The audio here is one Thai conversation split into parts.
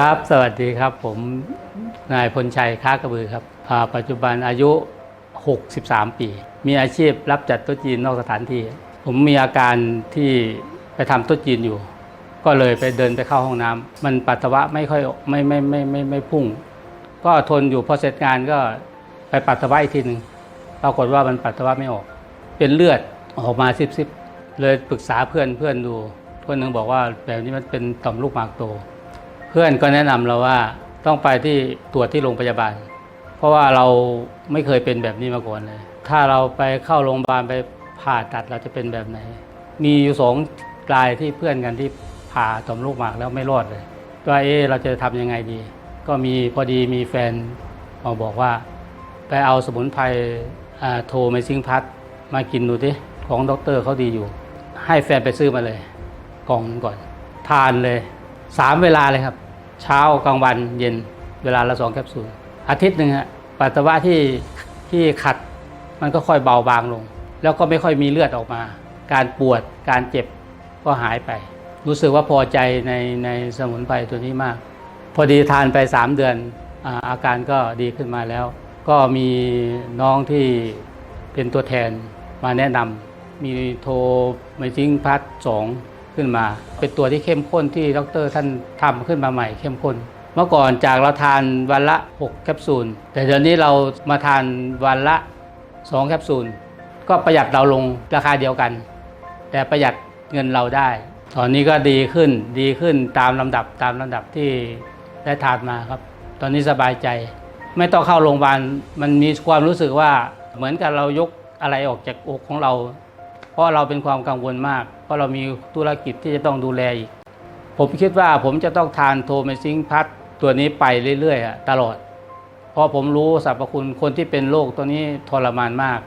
ครับ สวัสดีครับ ผมนายพลชัยค้ากระบือครับ ปัจจุบันอายุ 63 ปี มีอาชีพรับจัดโต๊ะจีนนอกสถานที่ ผมมีอาการที่ไปทำโต๊ะจีนอยู่ ก็เลยไปเดินไปเข้าห้องน้ำมันปัสสาวะไม่ค่อยไม่ไม่ไม่ไม่ไม่ไม่พุ่ง ก็ทนอยู่พอเสร็จงานก็ไปปัสสาวะอีกทีหนึ่งปรากฏว่ามันปัสสาวะไม่ออก เป็นเลือดออกมาซิบๆเลยปรึกษาเพื่อนเพื่อนดูคนหนึ่งบอกว่าแบบนี้มันเป็นต่อมลูกหมากโต พื่อนก็แนะนำเราว่าต้องไปที่ตรวจที่โรงพยาบาล เพราะว่าเราไม่เคยเป็นแบบนี้มาก่อนเลย ถ้าเราไปเข้าโรงพยาบาลไปผ่าตัดเราจะเป็นแบบไหน มีอยู่สองรายที่เพื่อนกันที่ผ่าต่อมลูกหมากแล้วไม่รอดเลยว่าเอ๊ะเราจะทำยังไงดี ก็มีพอดีมีแฟนมาบอกว่า ไปเอาสมุนไพรอ่าโทรไมซิงพัดมากินดูดิของด็อกเตอร์เขาดีอยู่ ให้แฟนไปซื้อมาเลยกล่องนึงก่อน ทานเลย สามเวลาเลยครับ เช้ากลางวันเย็นเวลาละสองแคปซูลอาทิตย์หนึ่งฮะปัสสาวะที่ที่ขัดมันก็ค่อยเบาบางลง แล้วก็ไม่ค่อยมีเลือดออกมา การปวดการเจ็บก็หายไป รู้สึกว่าพอใจในในสมุนไพรตัวนี้มาก พอดีทานไป 3 เดือนอาอาการก็ดีขึ้นมาแล้ว ก็มีน้องที่เป็นตัวแทนมาแนะนำมีโทรไมซิงพัดสอง ขึ้นมา เป็นตัวที่เข้มข้นที่ดรท่านทำขึ้นมาใหม่เข้มข้น เมื่อก่อนจากเราทานวันละ 6 แคปซูล แต่เดี๋ยวนี้เรามาทานวันละ 2 แคปซูล ก็ประหยัดเราลงราคาเดียวกัน แต่ประหยัดเงินเราได้ ตอนนี้ก็ดีขึ้นดีขึ้นตามลำดับตามลำดับที่ได้ทานมาครับ ตอนนี้สบายใจ ไม่ต้องเข้าโรงพยาบาลมันมีความรู้สึกว่าเหมือนกับเรายกอะไรออกจากอกของเรา เพราะเราเป็นความกังวลมาก เพราะเรามีธุรกิจที่จะต้องดูแลอีก ผมคิดว่าผมจะต้องทานโทเมซิงพัทตัวนี้ไปเรื่อยๆตลอด เพราะผมรู้สรรพคุณคนที่เป็นโรคตัวนี้ทรมานมาก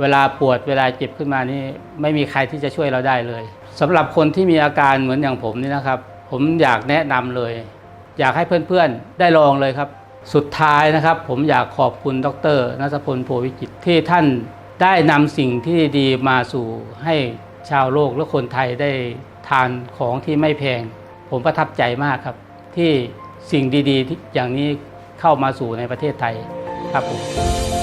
เวลาปวดเวลาเจ็บขึ้นมานี่ไม่มีใครที่จะช่วยเราได้เลยสำหรับคนที่มีอาการเหมือนอย่างผมนี่นะครับ ผมอยากแนะนำเลย อยากให้เพื่อนๆได้ลองเลยครับ สุดท้ายนะครับ ผมอยากขอบคุณดรนัทพลโพวิจิตที่ท่าน ได้นำสิ่งที่ดีมาสู่ให้ชาวโลกและคนไทยได้ทานของที่ไม่แพง ผมประทับใจมากครับ ที่สิ่งดีๆอย่างนี้เข้ามาสู่ในประเทศไทยครับผม